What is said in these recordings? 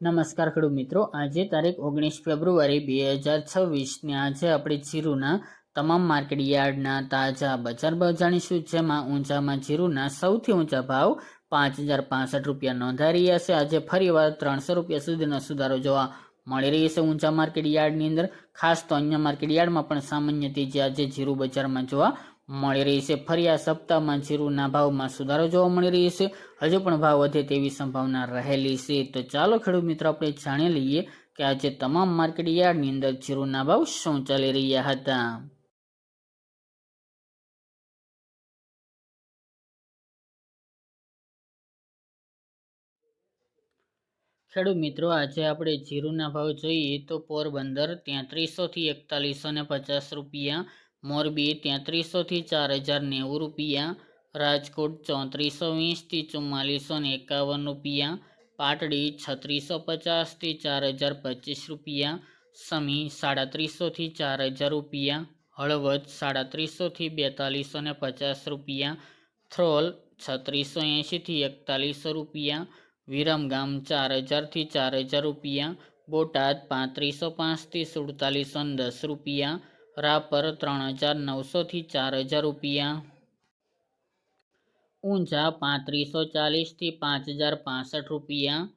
નમસ્કાર ખેડૂત મિત્રો. આજે તારીખ ઓગણીસ ફેબ્રુઆરી બે હજાર છવ્વીસને આજે આપણે જીરુના તમામ માર્કેટ યાર્ડના તાજા બજાર ભાવ જાણીશું, જેમાં ઊંચામાં જીરુના સૌથી ઊંચા ભાવ પાંચ હજાર પાસઠ રૂપિયા નોંધાઈ રહ્યા છે. આજે ફરીવાર ત્રણસો રૂપિયા સુધીનો સુધારો જોવા મળી રહી છે ઊંચા માર્કેટ યાર્ડની અંદર. ખાસ તો અન્ય માર્કેટ યાર્ડમાં પણ સામાન્ય તેજી આજે જીરુ બજારમાં જોવા મળી રહી છે. ફરી આ સપ્તાહમાં જીરુના ભાવમાં સુધારો જોવા મળી રહ્યો છે. હજુ પણ ભાવ વધે તેવી સંભાવના રહેલી છે. તો ચાલો ખેડૂત મિત્રો, આપણે જાણી લઈએ કે આજે તમામ માર્કેટ યાર્ડની અંદર જીરુના ભાવ શું ચાલી રહ્યા હતા. ખેડૂત મિત્રો, આજે આપણે જીરુના ભાવ જોઈએ તો પોરબંદર તેત્રીસોથી એકતાલીસો ને પચાસ રૂપિયા મોરબી તેત્રીસોથી ચાર હજાર નેવું રૂપિયા, રાજકોટ ચોત્રીસો વીસથી ચુમ્માલીસો ને એકાવન રૂપિયા, પાટડી છત્રીસો પચાસથી ચાર હજાર પચીસ રૂપિયા, સમી સાડત્રીસોથી ચાર હજાર રૂપિયા, હળવદ સાડત્રીસોથી બેતાલીસો ને પચાસ રૂપિયા, થ્રોલ છત્રીસો એંશીથી એકતાલીસો રૂપિયા, વિરમગામ ચાર હજારથી ચાર હજાર રૂપિયા, બોટાદ પાંત્રીસો પાંચથી સુડતાલીસો ને દસ રૂપિયા રાપર ત્રણ હજાર નવસોથી ચાર હજાર રૂપિયા. ઊંઝા પાંત્રીસો ચાલીસથી પાંચ હજાર પાસઠ રૂપિયા.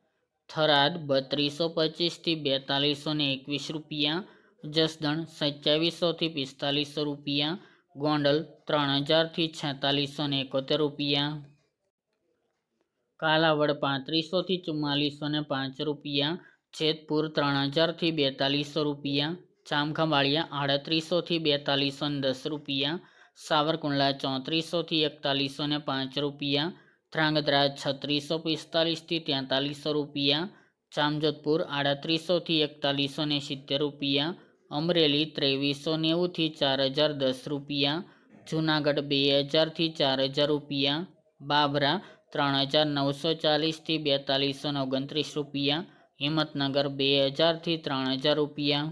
થરાદ બત્રીસો પચીસથી બેતાલીસો ને એકવીસ રૂપિયા. જસદણ સત્યાવીસોથી પિસ્તાલીસો રૂપિયા. ગોંડલ ત્રણ હજારથી છેતાલીસો ને એકોતેર રૂપિયા. કાલાવડ પાંત્રીસોથી ચુમ્માલીસો ને પાંચ રૂપિયા. જેતપુર ત્રણ હજારથી બેતાલીસો રૂપિયા. જામખંભાળિયા આડત્રીસોથી બેતાલીસો ને દસ રૂપિયા, સાવરકુંડલા ચોત્રીસોથી એકતાલીસો ને પાંચ રૂપિયા, ધ્રાંગધ્રા છત્રીસો પિસ્તાલીસથી તેતાલીસો રૂપિયા, જામજોધપુર આડત્રીસોથી એકતાલીસો ને સિત્તેર રૂપિયા, અમરેલી ત્રેવીસો નેવુંથી ચાર હજાર દસ રૂપિયા, જૂનાગઢ બે હજારથી ચાર હજાર રૂપિયા, બાબરા ત્રણ હજાર નવસો ચાલીસથી બેતાલીસો ને ઓગણત્રીસ રૂપિયા, હિંમતનગર બે હજારથી ત્રણ હજાર રૂપિયા.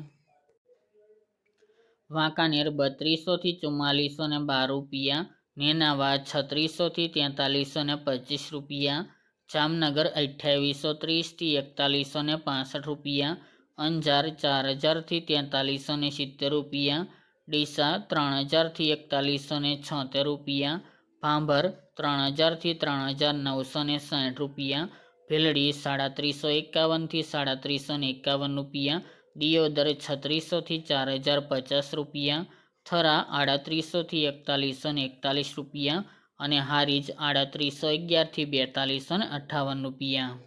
વાંકાનેર બત્રીસોથી ચુમ્માલીસો ને બાર રૂપિયા નેનાવા છત્રીસોથી તેતાલીસો ને પચીસ રૂપિયા, જામનગર અઠ્યાવીસો ત્રીસથી એકતાલીસો ને પાસઠ રૂપિયા, અંજાર ચાર હજારથી તેતાલીસો ને સિત્તેર રૂપિયા, ડીસા ત્રણ હજારથી એકતાલીસો ને છોતેર રૂપિયા, ભાંભર ત્રણ હજારથી ત્રણ હજાર નવસો ને સાઠ રૂપિયા, ભેલડી સાડત્રીસો એકાવનથી સાડત્રીસો ને એકાવન રૂપિયા દિયોદર છત્રીસોથી ચાર હજાર પચાસ રૂપિયા, થરા આડત્રીસોથી એકતાલીસો ને એકતાલીસ રૂપિયા અને હારીજ આડત્રીસો અગિયારથી બેતાલીસો ને અઠ્ઠાવન રૂપિયા.